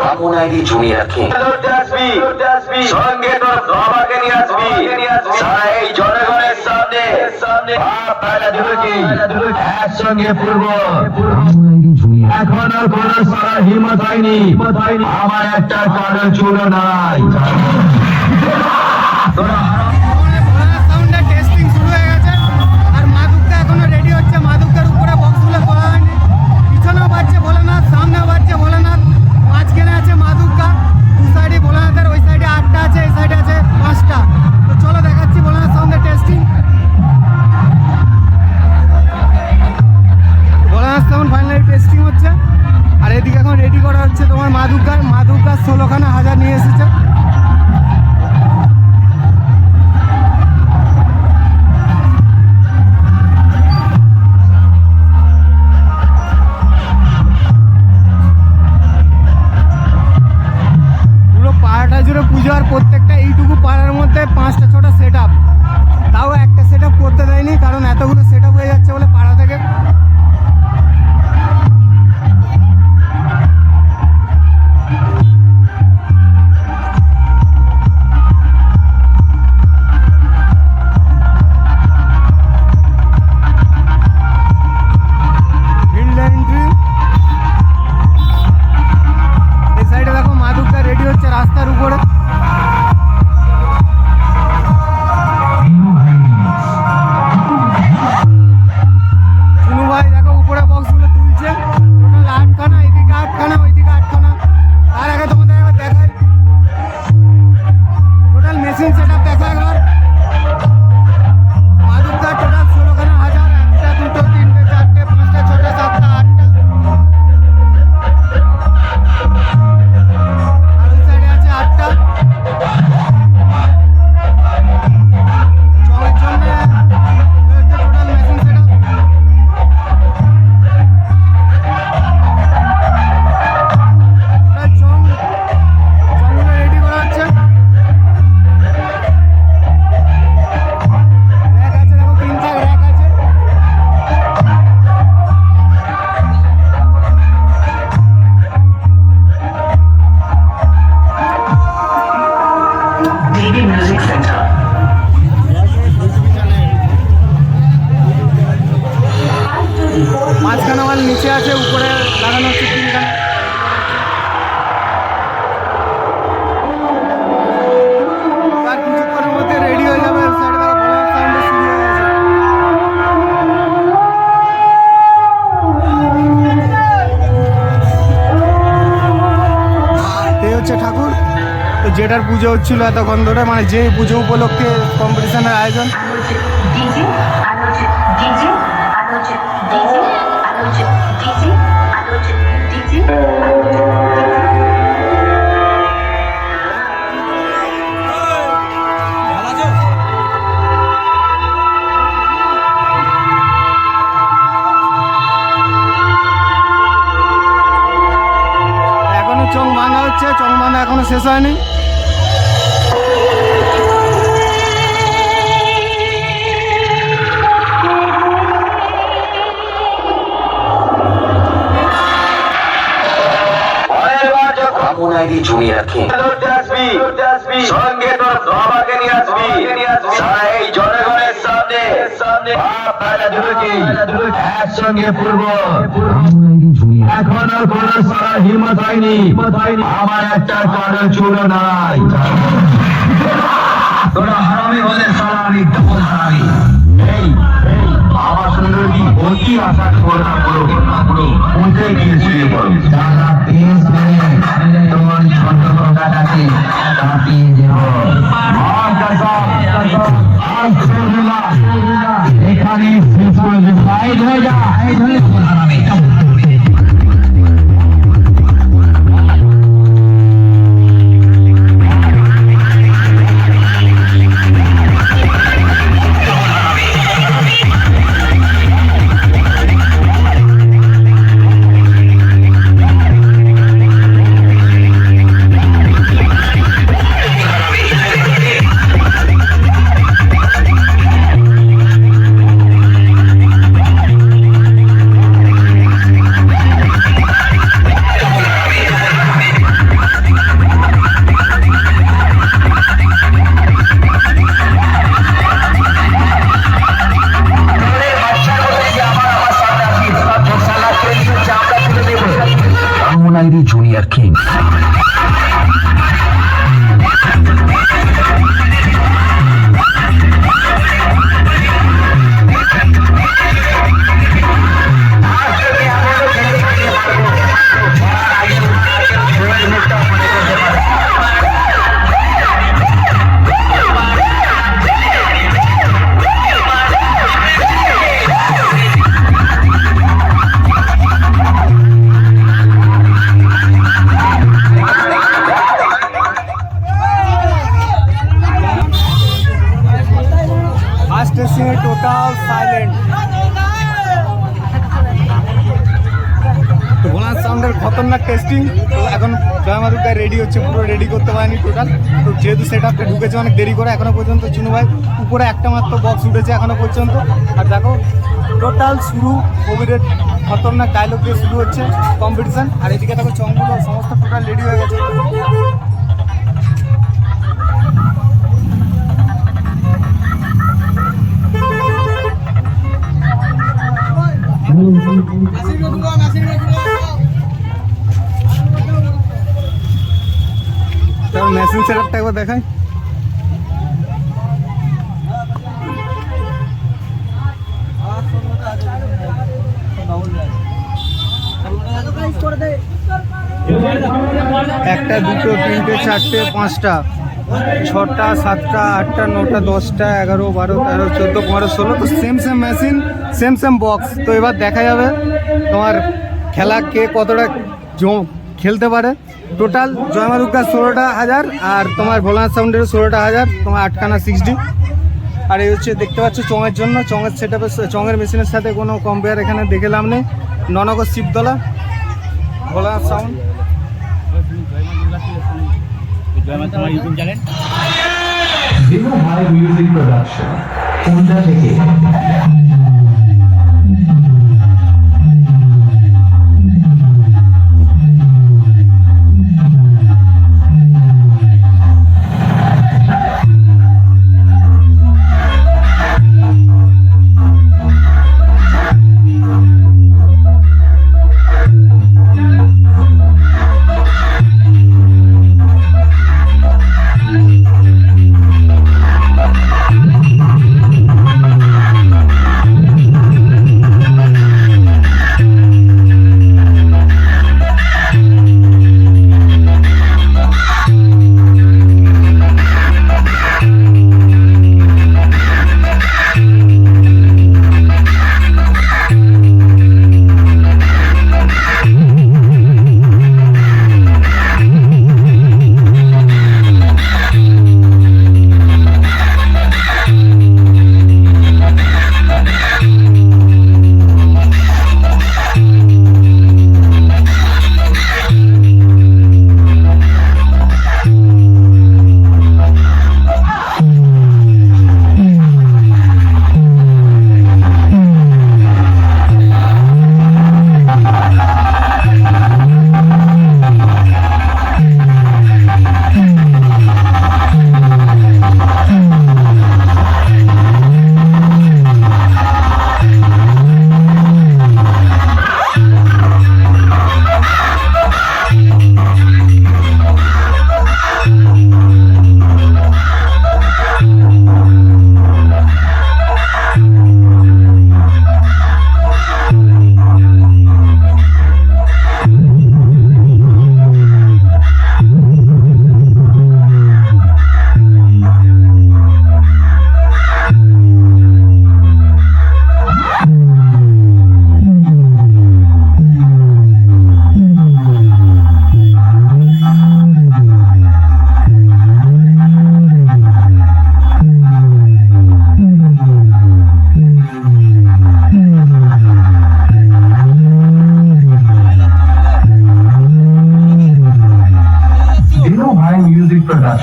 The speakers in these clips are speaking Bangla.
জমিয়ে রাখে। সঙ্গে তোর বাবাকে নিয়ে আসবি। এই জনগণের সামনে। সামনে একসঙ্গে এখন আর কোন সারা হিমত হয়নি। আমার একটা কারণ ছিল নাই। ষোলোখানা হাজার নিয়ে এসেছে। since I'm Music Center. যেটার পুজো হচ্ছিল এতক্ষণ ধরে মানে যে পুজো উপলক্ষে কম্পিটিশনের আয়োজন। চং ভাঙা হচ্ছে চং ভাঙা এখনও শেষ হয়নি। বাইরে ঝুড়ি রাখে। সঙ্গে তোর বাবাকে নিয়ে আসবি। সারা এই জনগণের সামনে। সামনে। একসঙ্গে পূর্ব। এখন আর কোন সারা হিমত হয়নি। আমার একটা কারণ চুল নাই। তোরা হারামি হলে সারা আমি ডবল হারামি আমার সুন্দর কি অতি আশা করো করো। উঠে গিয়ে শুয়ে পড়ো। এখানে শেষ করে ফাইল হয়ে যা। mighty খতরনাক টেস্টিং তো এখন জয়মাদুকা রেডি হচ্ছে, পুরো রেডি করতে পারেনি টোটাল তো যেহেতু সেট আপটা ঢুকেছে অনেক দেরি করে, এখনও পর্যন্ত চুনু ভাই, উপরে একটা মাত্র বক্স উঠেছে এখনও পর্যন্ত। আর দেখো টোটাল শুরু কোভিডের খতরনাক ডায়লগ দিয়ে শুরু হচ্ছে কম্পিটিশন আর এদিকে দেখো চঙ্গুলো সমস্ত টোটাল রেডি হয়ে গেছে। তারপর মেশিন সেট আপটা একবার দেখাই। একটা, দুটো, তিনটে, চারটে, পাঁচটা, ছটা, সাতটা, আটটা, নটা, দশটা, এগারো, বারো, তেরো, চোদ্দ, পনেরো, ষোলো, তো same same machine same same box তো এবার দেখা যাবে তোমার খেলা কে কতটা খেলতে পারে। টোটাল জয়মা দুর্গা ষোলোটা হাজার আর তোমার ভোলানাথ সাউন্ডের ষোলোটা হাজার, তোমার আটখানা সিক্সটি আর এই হচ্ছে দেখতে পাচ্ছ চঙের জন্য, চঙের সেট আপের চঙের মেশিনের সাথে কোনো কম্পেয়ার এখানে দেখে লাভ নেই। ননগর শিবদলা, ভোলানাথ সাউন্ড ভাই মিউজিক প্রোডাকশন থেকে?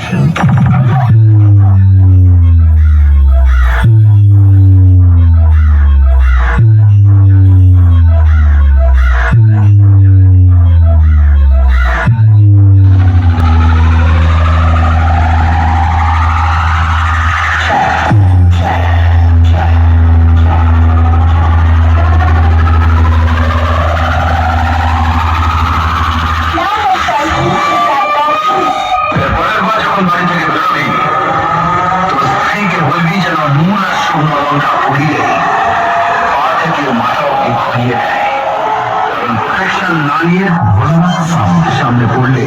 মিউজিক সামনে পড়লে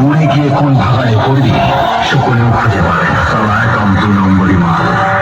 উড়ে গিয়ে কোন ভাগায় পড়বি সকলেও খুঁজে পাবে সবাই কম দু নম্বরই মাল।